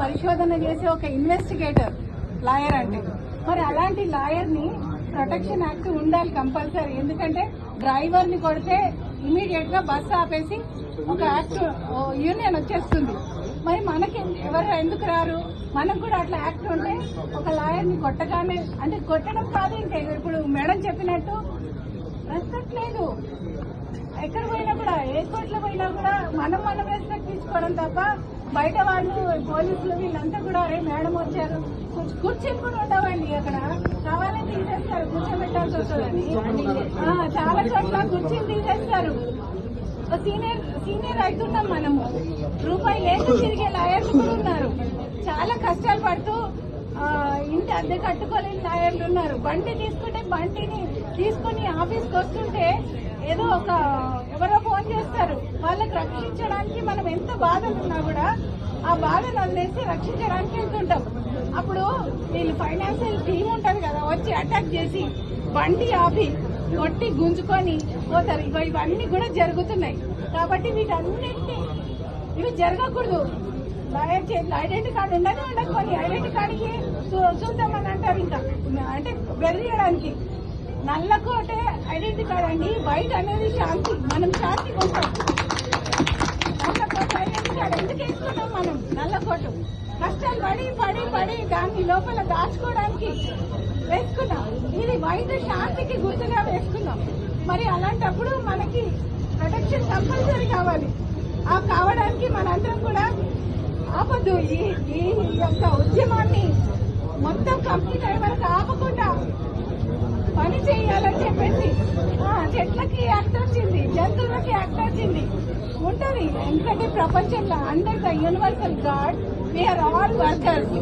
పరిశోధన చేసే ఒక ఇన్వెస్టిగేటర్ లాయర్ అంటే. మరి అలాంటి లాయర్ని ప్రొటెక్షన్ యాక్ట్ ఉండాలి కంపల్సరీ. ఎందుకంటే డ్రైవర్ని కొడితే ఇమీడియట్గా బస్సు ఆపేసి ఒక యాక్ట్ యూనియన్ వచ్చేస్తుంది. మరి మనకి ఎవరు ఎందుకు రారు? మనకు కూడా అట్లా యాక్ట్ ఉంటే ఒక లాయర్ని కొట్టగానే అంటే కొట్టడం కాదు ఇంకా. ఇప్పుడు మేడం చెప్పినట్టు రెస్పెక్ట్ లేదు. ఎక్కడ పోయినా కూడా ఏ కోర్టులో పోయినా కూడా మనం మనం రెస్పెక్ట్ తీసుకోవడం తప్ప బయట వాళ్ళు పోలీసులు వీళ్ళంతా కూడా అరే మేడం వచ్చారు. కూర్చు- కుర్చీలు కూడా ఉండవండి అక్కడ. కావాలని తీసేస్తారు కూర్చోబెట్టాల్సి వస్తుందని. చాలా చోట్ల కుర్చీలు తీసేస్తారు. సీనియర్ సీనియర్ అవుతున్నాం మనము. రూపాయి లేదు తిరిగే లాయర్లు కూడా ఉన్నారు. చాలా కష్టాలు పడుతూ ఇంటి అద్దె కట్టుకోలేని లాయర్లు ఉన్నారు. బండి తీసుకుంటే బండిని తీసుకుని ఆఫీస్కి వస్తుంటే ఏదో ఒక ఎవరో ఫోన్ చేస్తారు. వాళ్ళకి రక్షించడానికి మనం ఎంత బాధలు ఉన్నా కూడా ఆ బాధను వదిలేసి రక్షించడానికి వెళ్తుంటాం. అప్పుడు వీళ్ళు ఫైనాన్షియల్ టీమ్ ఉంటుంది కదా వచ్చి అటాక్ చేసి బండి ఆపి కొట్టి గుంజుకొని పోతారు. ఇగో ఇవన్నీ కూడా జరుగుతున్నాయి. కాబట్టి వీటన్నిటిని ఇవి జరగకూడదు. ఐడెంటిటీ కార్డు ఉండదు ఉండకపోయి ఐడెంటిటీ కార్డుకి చూ- చూద్దామని అంటారు ఇంకా. అంటే బెదిరియడానికి నల్లకోటే ఐడెంటిటీ కార్డ్ అండి. వైట్ అనేది శాంతి. మనం శాంతి ఉంటాం నల్లకోట ఐడెంటిటీ కార్డు. ఎందుకు వేసుకున్నాం మనం? నల్లకోట కష్టాలు పడి పడి పడి దాన్ని లోపల దాచుకోవడానికి వేసుకున్నాం. ఇది బయట శాంతికి గుర్తుగా వేసుకున్నాం. మరి అలాంటప్పుడు మనకి ప్రొటెక్షన్ కంపల్సరీ కావాలి. ఆ కావడానికి మనందరం కూడా ఆపద్దు. ఈ ఈ యొక్క ఉద్యమాన్ని మొత్తం కంప్లీట్ అయ్యే వరకు ఆపకుండా పని చేయాలని చెప్పేసి ఆ, చెట్లకి యాక్ట్ జంతువులకి యాక్ట్ ఉంటుంది ఎందుకంటే ప్రపంచంలో under the universal god we are all workers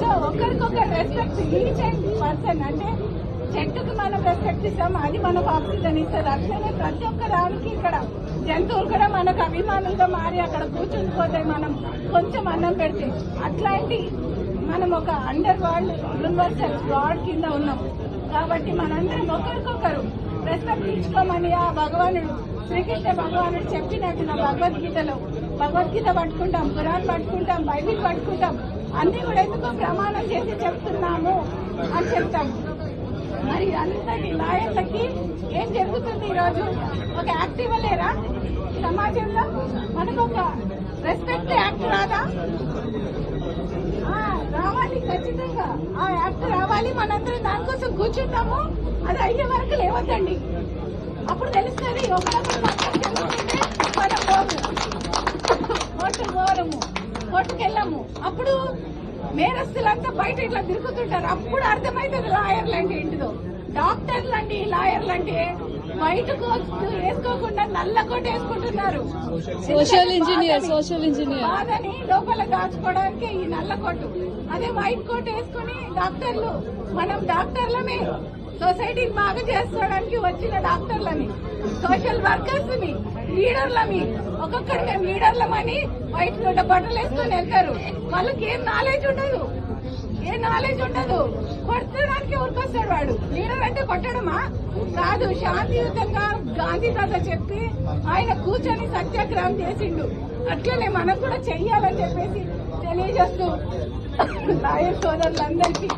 so ఒకరికొకరు రెస్పెక్ట్ ఈచ్ అండ్ పర్సన్ అంటే చెట్టుకి మనం రెస్పెక్ట్ ఇస్తాం అది మనకు ఆక్సిజన్ ఇస్తుంది. అట్లనే ప్రతి ఒక్క దానికి ఇక్కడ జంతువులు కూడా మనకు అభిమానులుగా మారి అక్కడ కూర్చుండిపోతాయి మనం కొంచెం అన్నం పెడితే అట్లాంటి మనం ఒక అండర్ వరల్డ్ యూనివర్సల్ గాడ్ కింద ఉన్నాం. కాబట్టి మనందరం ఒకరికొకరు రెస్పెక్ట్ ఇచ్చుకోమని ఆ భగవానుడు శ్రీకృష్ణ భగవానుడు చెప్పినట్టు నా భగవద్గీతలో భగవద్గీత పట్టుకుంటాం పురాణ్ పట్టుకుంటాం బైబిల్ పట్టుకుంటాం అన్ని కూడా ఎందుకో ప్రమాణం చేసి చెప్తున్నాము అని చెప్తాం. మరి అంతటి లాయర్లకి ఏం జరుగుతుంది ఈరోజు? ఒక యాక్టివ్ లేరా సమాజంలో మనకు ఒక రెస్పెక్ట్ యాక్ట్ రాదా ఆ, రావాలి ఖచ్చితంగా ఆ యాక్ట్ రావాలి మనందరం దానికోసం కూర్చుంటాము. అది అయ్యే వరకు లేవద్దండి. అప్పుడు తెలుస్తుంది ఒకరొకరు మాత్రం మనం పోము కోర్టు పోరము కోర్టుకు అప్పుడు మేరస్తులంతా బయట ఇట్లా తిరుగుతుంటారు. అప్పుడు అర్థమవుతుంది లాయర్లు అంటే ఏంటిదో. డాక్టర్లు అంటే లాయర్లు అంటే బయటకు వేసుకోకుండా నల్ల కోట వేసుకుంటున్నారు. Social engineer social engineer. బాధని లోపల దాచుకోవడానికి ఈ నల్ల కోటు. అదే వైట్ కోట్ వేసుకుని డాక్టర్లు మనం డాక్టర్లమే. సొసైటీని బాగా చేసుకోవడానికి వచ్చిన డాక్టర్లని సోషల్ వర్కర్స్ని లీడర్లని. ఒక్కొక్కరు మేము లీడర్లమని వైట్ కోట బట్టలు వేసుకొని వెళ్తారు. వాళ్ళకి ఏం నాలెడ్జ్ ఉండదు. ఏ నాలెడ్జ్ ఉండదు. కొట్టడానికి ఊరికొస్తాడు వాడు? కొట్టడమా? కాదు శాంతియుతంగా గాంధీ తాత చెప్పి ఆయన కూర్చొని సత్యాగ్రహం చేసిండు. అట్లనే మనం కూడా చెయ్యాలని చెప్పేసి తెలియజేస్తూ లాయర్ సోదరులందరికీ.